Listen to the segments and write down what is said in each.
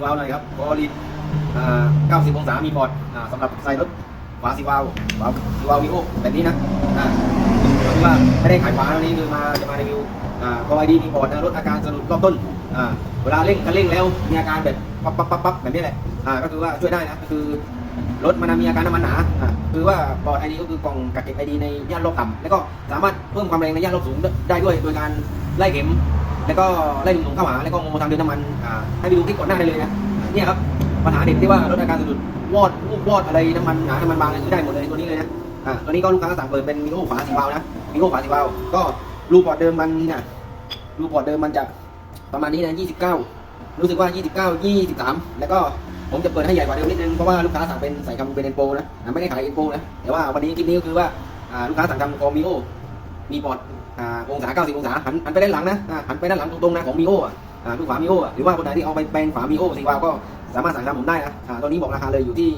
โอฝาสีวาล์วหน่อยครับกอลินอ่า90 องศา มีพอร์ตสำหรับใส่รถฝาสีวาล์วฝาสีวาล์ววีโอแบบนี้นะคือว่าไม่ได้ขายฝาวันนี้คือมาจะมารีวิวอ่ากอไอดีมีพอร์ตนะลดอาการสะดุดรอบต้นเวลาเร่งคันเร่งแล้วมีอาการแบบปั๊บปั๊บปั๊บปั๊บแบบนี้แหละก็คือว่าช่วยได้นะคือรถมันมีอาการน้ำมันหนาคือว่าปอดไอดีก็คือกล่องกักเก็บไอดีในย่านรอบต่ำแล้วก็สามารถเพิ่มความแรงในย่านรอบสูงได้ด้วยโดยการไล่เข็ม แล้วก็ไล่หนุ่มๆเข้าหาแล้วก็โมทางเดินน้ำมันอ่าให้ไปดูคลิปก่อนหน้าได้เลยนะเนี่ยครับปัญหาเด็กที่ว่าลดอาการสะดุดวอดวูบวอดอะไรน้ำมันหนาน้ำมันบางอะไรคือได้หมดเลยตัวนี้เลยนะอ่าตัวนี้ก็ลูกค้าสั่งเปิดเป็นมิโอฝาสีวาวนะมิโอฝาสีวาวก็รูปอดเดิมมันนี่ยรูปอดเดิมมันจะประมาณนี้นะ29 รู้สึกว่า 29 23 แล้วก็ผมจะเปิดให้ใหญ่กว่าเดิมนิดนึงเพราะว่าลูกค้าสั่งเป็นใส่คำเป็นเอ็นโปนะไม่ได้ขายเอ็นโปนะแต่ว่าวันนี้คลิปนี้ก็คือว่าลูกค้าสั่งทำคอมิโอ มีปอดอ่าองศา 90 องศาหันหันไปด้านหลังนะอ่าหันไปด้านหลังตรงๆนะของมิโออะอ่าคือฝามิโออะหรือว่าคนไหนที่เอาไปแปลงฝามิโอสีวาวก็สามารถสั่งทำผมได้นะอ่าตอนนี้บอกราคาเลยอยู่ที่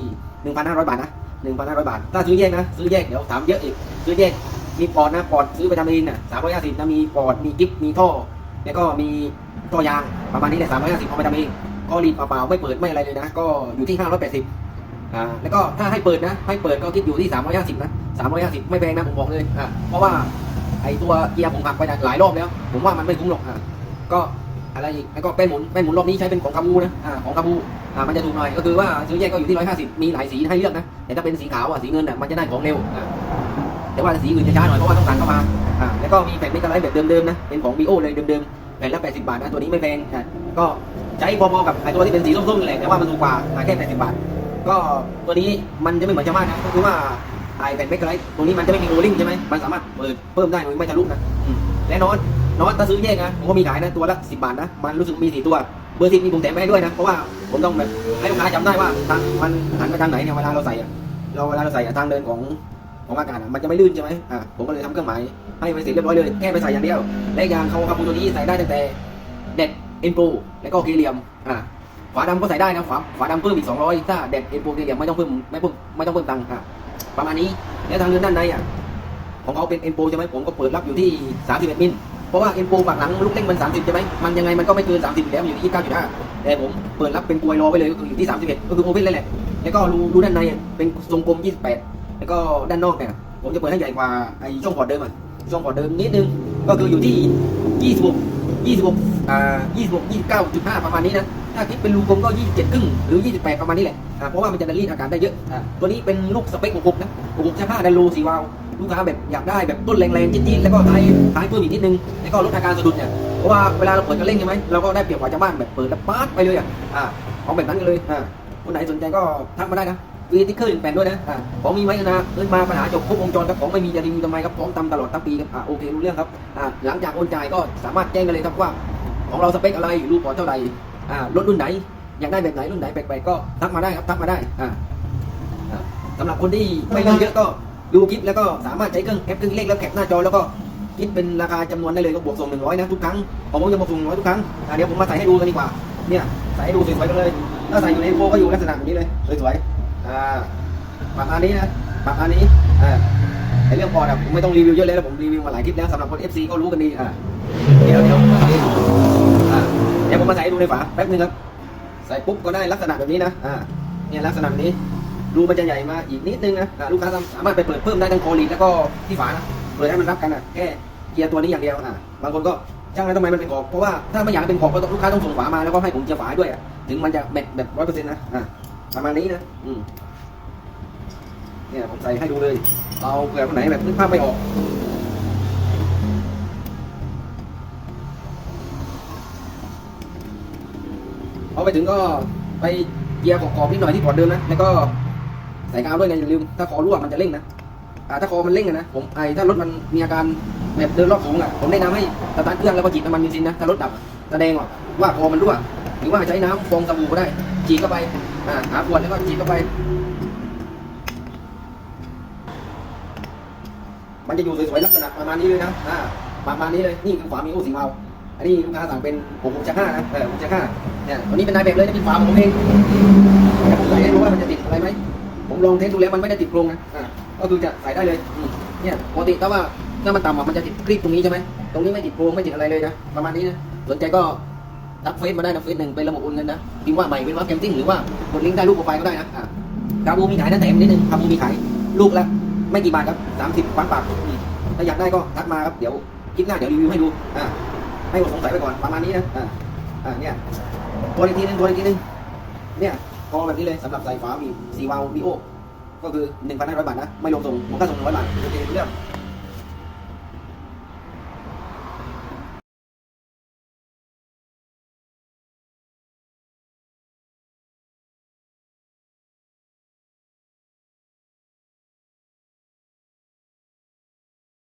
1,500 บาทนะ 1,500 บาท ถ้าซื้อแยกนะ ซื้อแยกเดี๋ยวถามเยอะอีกซื้อแยกมีปอดนะปอดซื้อไปทำเองน่ะ350นะมีปอดมีกิ๊บมีท่อ แล้วก็มีท่อยางประมาณนี้เลย350เอาไปทำเองก็รีดเปล่าๆไม่เปิดไม่อะไรเลยนะ ก็อยู่ที่580อ่าแล้วก็ถ้าให้เปิดนะ ให้เปิดก็คิดอยู่ที่ 350 นะ 350 ไม่แพงนะ ผมบอกเลยอ่าเพราะว่า อตัวเกียร์ผมหักไปหลายรอบแล้ว ผมว่ามันไม่คุ้มหรอกอ่าก็อะไรอีกแล้วก็แป้นหมุนแป้นหมุนรอบนี้ใช้เป็นของคาบูนะอ่าของคาบูอ่ามันจะถูกหน่อยก็คือว่าซื้อแยกก็อยู่ที่150มีหลายสีให้เลือกนะแต่ถ้าเป็นสีขาวอะสีเงินอะมันจะได้ของเร็วอ่าแต่ว่าสีอื่นจะช้าหน่อยเพราะว่าต้องสั่งเข้ามาอ่าแล้วก็มีแผ่นเมกะไลท์แบบเดิมๆนะเป็นของ BO เลยเดิมๆแผ่นละ80บบาทนะตัวนี้ไม่แพงอ่าก็ใช้พอๆกับไอตัวที่เป็นสีส้มๆนี่แหละแต่ว่ามันถูกกว่าอ่าแค่80บาท ก็ตัวนี้มันจะไม่เหมือนชาวบ้านนะก็คือว่า ไอแผ่นเบรกไลท์ตัวนี้มันจะไม่มีโรลลิ่งใช่ไหมมันสามารถเปิดเพิ่มได้โดยไม่ทะลุนะอืมและน็อตน็อตถ้าซื้อแยกนะผมก็มีขายนะตัวละ10บาทนะมันรู้สึกมีสี่ตัวเบอร์สิบมีผมแถมไปให้ด้วยนะเพราะว่าผมต้องแบบให้ลูกค้าจำได้ว่าทางมันหันไปทางไหนเนี่ยเวลาเราใส่อะเราเวลาเราใส่อะทางเดินของของอากาศอะมันจะไม่ลื่นใช่ไหมอ่าผมก็เลยทำเครื่องหมายให้ไปเสร็จเรียบร้อยเลยแค่ไปใส่อย่างเดียวและอีกอย่างเขาคาบูตัวนี้ใส่ได้ตั้งแต่เด็ดเอ็นโปรแล้วก็เกลียมอ่า ฝาดำก็ใส่ได้นะฝาฝาดำเพิ่มอีก200ถ้าเด็ดเอ็นโปรเกลียมไม่ต้องเพิ่มไม่เพิ่มไม่ต้องเพิ่มตังค์อะประมาณนี้แล้วทางเดินด้านในอะของเขาเป็นเอ็นโปใช่ไหมผมก็เปิดรับอยู่ที่31มิลเพราะว่าเอ็นโปรปากหลังลูกเล่งมัน30ใช่ไหมมันยังไงมันก็ไม่เกิน30อยู่แล้วมันอยู่ที่29.5แต่ผมเปิดรับเป็นกลวยรอไว้เลยก็คืออยู่ที่31ก็คือโอเพนเลยแหละแล้วก็รูรูด้านในเป็นทรงกลม28แล้วก็ด้านนอกเนี่ยผมจะเปิดให้ใหญ่กว่าไอ้ช่องพอร์ตเดิมอะช่องพอร์ตเดิมนิดนึงก็คืออยู่ที่26 26อ่า26 29.5ประมาณนี้นะ ถ้าคิดเป็นรูกลมก็27ครึ่งหรือ28ประมาณนี้แหละอ่าเพราะว่ามันจะดันรีดอากาศได้เยอะอ่าตัวนี้เป็นลูกสเปค66นะ66จะผ้าดันโลสีวาล์วลูกค้าแบบอยากได้แบบต้นแรงๆจี๊ดๆแล้วก็ท้ายท้ายเพิ่มอีกนิดนึงแล้วก็ลดอาการสะดุดเนี่ยเพราะว่าเวลาเราเปิดกระเร่งใช่ไหมเราก็ได้เปรียบกว่าชาวบ้านแบบเปิดแล้วป๊าดไปเลยอะอ่าเอาแบบนั้นกันเลยอ่าคนไหนสนใจก็ทักมาได้นะวีติ๊กเกอร์แผ่นด้วยนะอ่าของมีไว้นะเอ้ยมาปัญหาจบครบวงจรครับของไม่มีจะรีวิวทำไมครับพร้อมทำตลอดทั้งปีครับอ่าโอเครู้เรื่องครับอ่าหลังจากโอนจ่ายก็สามารถแจ้งกันเลยครับว่า ของเราสเปคอะไรรูปพอร์ตเท่าไหร่อ่า รถรุ่นไหนอยากได้แบบไหนรุ่นไหนแปลกๆก็ทักมาได้ครับทักมาได้อ่าสำหรับคนที่ไม่เรื่องเยอะก็ดูคลิปแล้วก็สามารถใช้เครื่องแอปเครื่องเลขแล้วแคปหน้าจอแล้วก็คิดเป็นราคาจำนวนได้เลยก็บวกส่งหนึ่งร้อยนะทุกครั้งของผมจะบวกส่งหนึ่งร้อยทุกครั้งเดี๋ยวผมมาใส่ให้ดูกันดีกว่าเนี่ยใส่ให้ดูสวยๆกันเลยถ้าใส่อยู่ในโฟก็อยู่ลักษณะแบบนี้เลยสวยๆอ่าปากอันนี้นะปากอันนี้อ่าไอเรื่องพอร์ตอะผมไม่ต้องรีวิวเยอะเลยแล้วผมรีวิวมาหลายคลิปแล้วสำหรับคน FC ก็รู้กันดีอ่าเดี๋ยวเดี๋ยว เดี๋ยวผมมาใส่ให้ดูในฝาแป๊บนึงครับ ใส่ปุ๊บก็ได้ลักษณะแบบนี้นะ อ่า เนี่ยลักษณะแบบนี้ รูมันจะใหญ่มาอีกนิดนึงนะลูกค้าสามารถไปเปิดเพิ่มได้ทั้งคอลีดแล้วก็ที่ฝานะ เปิดให้มันรับกันอะแค่เกียร์ตัวนี้อย่างเดียวอ่าบางคนก็ช่างแล้วทำไมมันเป็นขอบเพราะว่าถ้าไม่อยากเป็นขอบก็ต้องลูกค้าต้องส่งฝามาแล้วก็ให้ผมเจียร์ฝาด้วยอะถึงมันจะแมทแบบร้อยเปอร์เซ็นต์นะอ่าประมาณนี้นะอืมเนี่ยผมใส่ให้ดูเลย เอาเผื่อคนไหนแบบนึกภาพไม่ออก พอไปถึงก็ไปเกียร์ขอบๆนิดหน่อยที่พอร์ตเดิมนะแล้วก็ใส่กาวด้วยนะอย่าลืม ถ้าคอรั่วมันจะเร่งนะอ่าถ้าคอมันเร่งนะผมไอถ้ารถมันมีอาการแบบเดินรอบสูงอะผมแนะนำให้สตาร์ทเครื่องแล้วก็ฉีดน้ำมันเบนซินนะถ้ารถดับแสดงว่าคอมันรั่วหรือว่าใช้น้ำฟองสบู่ก็ได้ฉีดเข้าไปอ่าหาขวดแล้วก็ฉีดเข้าไป มันจะอยู่สวยๆลักษณะประมาณนี้เลยนะอ่าประมาณนี้เลยนี่คือขวามีโอ้สีเมาอันนี้ลูกค้าสั่งเป็นหกหกชักห้านะเออหกชักห้า เนี่ยตัวนี้เป็นนายแบบเลยนะเป็นฝาผมเองเดี๋ยวผมใส่ให้ดูว่ามันจะติดอะไรไหมผมลองเทสดูแล้วมันไม่ได้ติดโครงนะอ่าก็คือจะใส่ได้เลยเนี่ยปกติถ้าว่าถ้ามันต่ำอะมันจะติดคลิปตรงนี้ใช่ไหมตรงนี้ไม่ติดโครงไม่ติดอะไรเลยนะประมาณนี้นะสนใจก็ทักเฟซมาได้นะเฟซหนึ่งเป็นระบบโอนเงินนะพิมพ์ว่าใหม่เป็นว่าแคมติ้งหรือว่ากดลิงก์ใต้รูปโปรไฟล์ก็ได้นะอะคาบูมีขายนะแต่นิดนึงคาบูมีขายลูกละไม่กี่บาทครับสามสิบ30ปันปากถ้าอยากได้ก็ทักมาครับเดี๋ยวคลิปหน้าเดี๋ยวรีวิวให้ดูอะให้หมดสงสัยไปก่อนประมาณนี้นะอะ อะเนี่ยตัวอีกทีนึงตัวอีกทีนึงเนี่ยพอแบบนี้เลยสำหรับใส่ฝามีสีวาววีโอก็คือ1,500บาทนะไม่รวมส่งผมก็ส่ง100บาทโอเคเรื่อง